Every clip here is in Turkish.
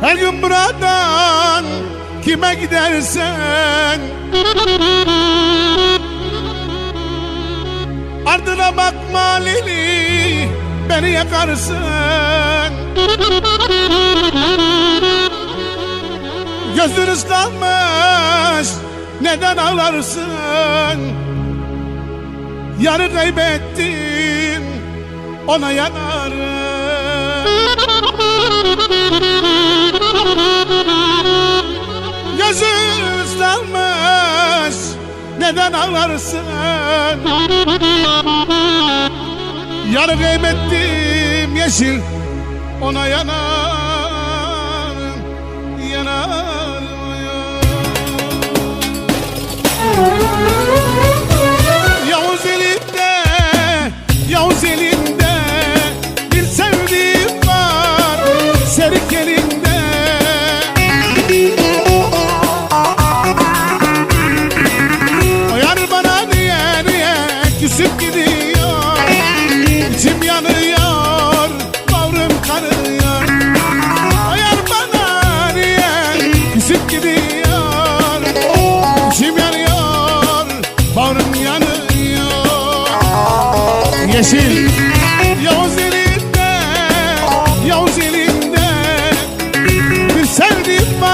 Her gün buradan kime gidersen. Ardına bakma Lili beni yakarsın. Gözün ıslanmış neden ağlarsın? Yarı kaybettin ona yanarım neden ağlarsın Yarı kaybettim yeşil ona yanarım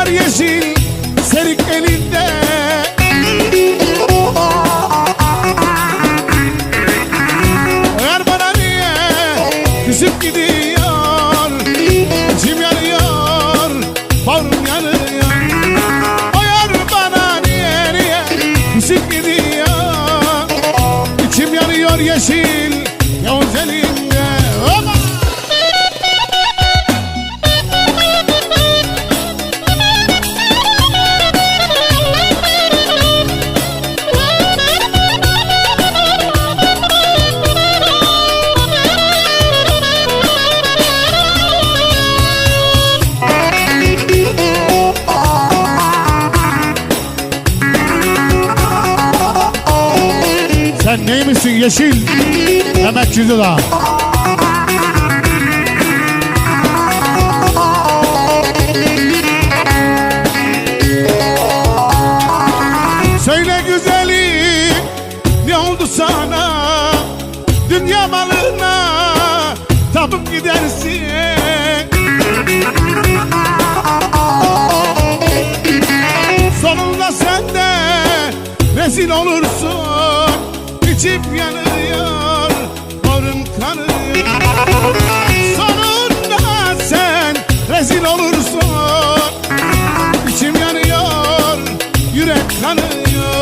var yeşil Serik elinde. Eğer bana niye Küsüp gidiyor? İçim yanıyor Bağrım yanıyor. O yar bana niye niye Küsüp gidiyor? İçim yeşil Yavuz elinde. Oba! Neymişsin yeşil? Mehmet Cüzdağ. Söyle güzelim ne oldu sana Dünya malına tapıp gidersin Sonunda sen de rezil olursun İçim yanıyor, bağrım kanıyor. Sonunda sen? Rezil olursun. İçim yanıyor, yürek kanıyor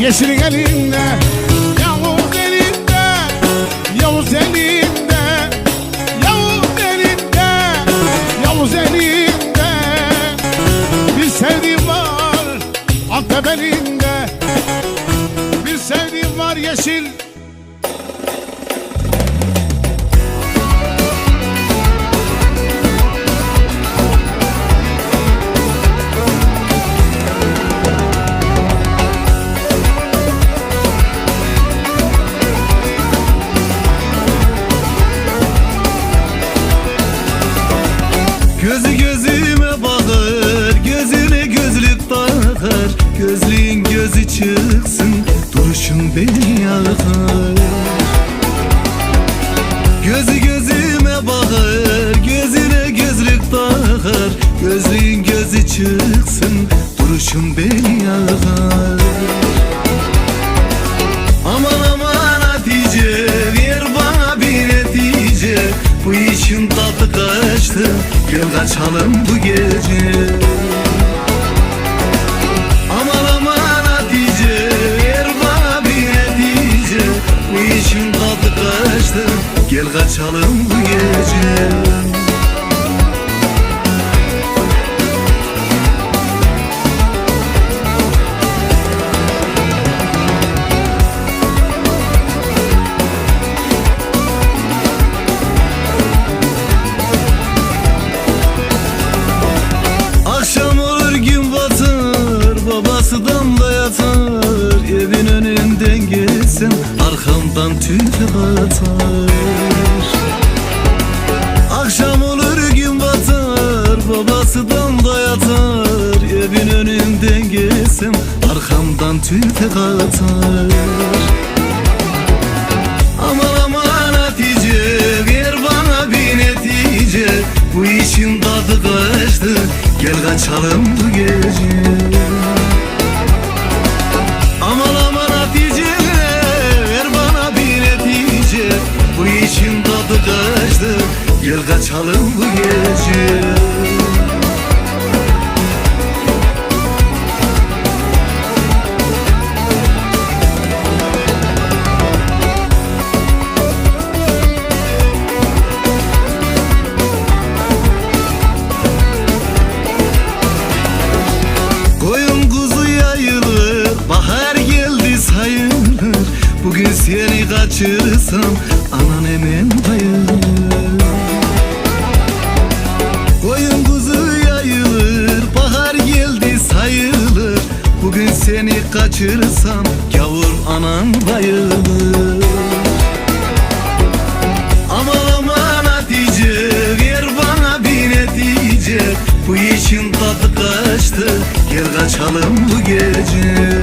Yeşilin elinde Yavuz elinde Yavuz elinde Yavuz elinde Yavuz elinde. Bir sevdiğim var Antep elinde Bir sevdiğim var yeşil Gözlüğün gözü çıksın, duruşun beni yakar. Gözü gözüme bakar, gözüne gözlük takar. Gözlüğün gözü çıksın, duruşun beni yakar. Aman aman Hatice, ver bana bir netice. Bu işin tadı kaçtı, gel kaçalım bu gece arkamdan tüfek atar. Akşam olur gün batar babasından dayatar Evin önünden geçsem arkamdan tüfek atar. Aman aman Hatice ver bana bir netice. Bu işin tadı kaçtı gel kaçalım bu gece gel kaçalım bu gece. Koyun kuzu yayılır Bahar geldi sayılır. Bugün seni kaçırırsam Anan hemen bayılır seni kaçırırsam Gavur anan bayılır. Aman aman Hatice ver bana bir netice. Bu işin tadı kaçtı gel kaçalım bu gece.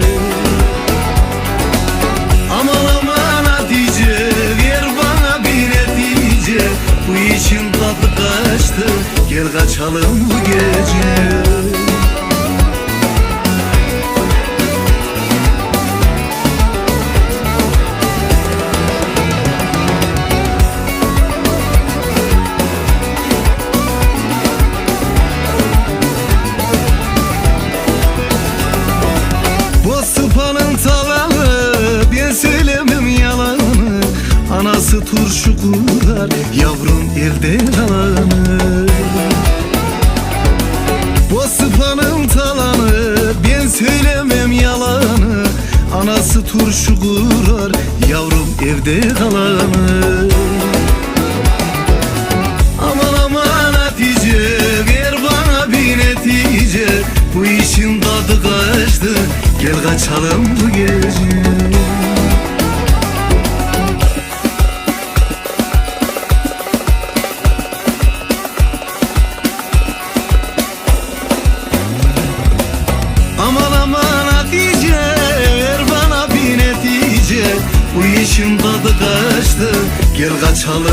Aman aman Hatice ver bana bir netice. Bu işin tadı kaçtı gel kaçalım bu gece turşu kurar yavrum elde kalanı Bu sıpanın talanı ben söylemem yalanı. Anası turşu kurar yavrum evde kalanı. Aman aman Hatice ver bana bir netice. Bu işin tadı kaçtı gel kaçalım bu gece bana